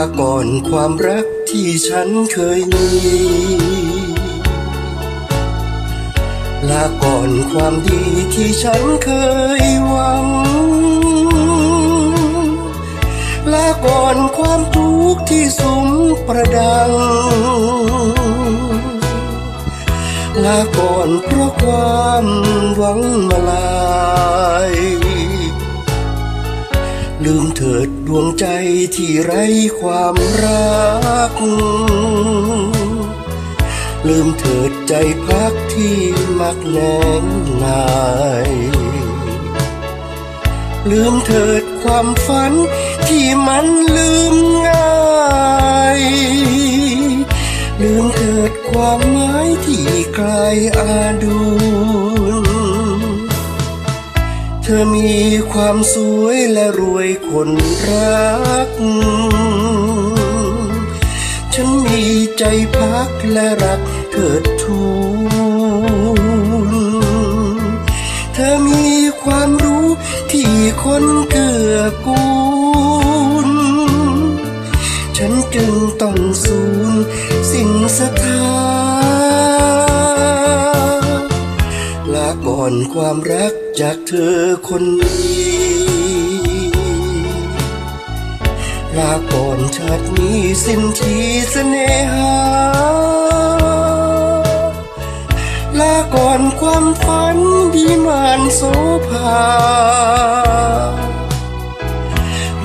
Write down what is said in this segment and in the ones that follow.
าก่อนความรักที่ฉันเคยมี ลาก่อนความดีที่ฉันเคยหวัง ลาก่อนความทุกข์ที่สมประดัง ลาก่อนเพราะความหวังมาลา เถิดดวงใจที่ไร้ความรัก ลืมเถิดใจพักที่มักแน่นาย ลืมเถิดความฝันที่มันลืมง่าย ลืมเถิดความหมายที่ไกลอาดู เธอมีความสวยและรวยคนรัก ฉันมีใจพักและรักเถิดทูลเธอมีความรู้ที่คนเกื้อกูล ฉันจึงต้องสูญสิ่งศรัทธาลาก่อนความรัก จากเธอคนนี้ลาก่อนชาตินี้สิ้นทีเสน่หา ลาก่อนความฝันดีมานโสภา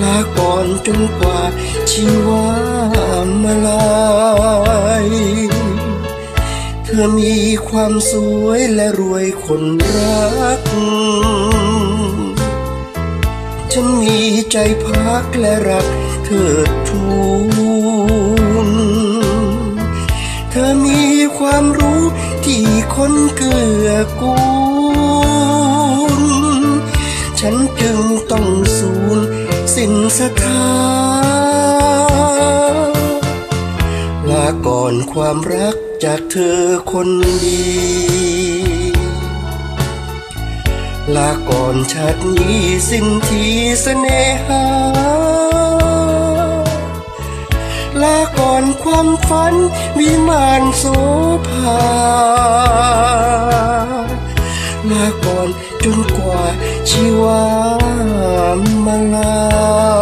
ลาก่อนจนกว่าชีวามาลาย ธอมีความสวยและรวยคนรัก ฉันมีใจพักและรักเธอทูลเธอมีความรู้ที่คนเกื้อกูล ฉันจึงต้องสูญสิ้นศรัทธาลาก่อนความรัก จากเธอคนดี ลาก่อนชาตินี้สิ้นทีเสน่หา ลาก่อนความฝันวิมานโสภา ลาก่อนจนกว่าชีวามาลา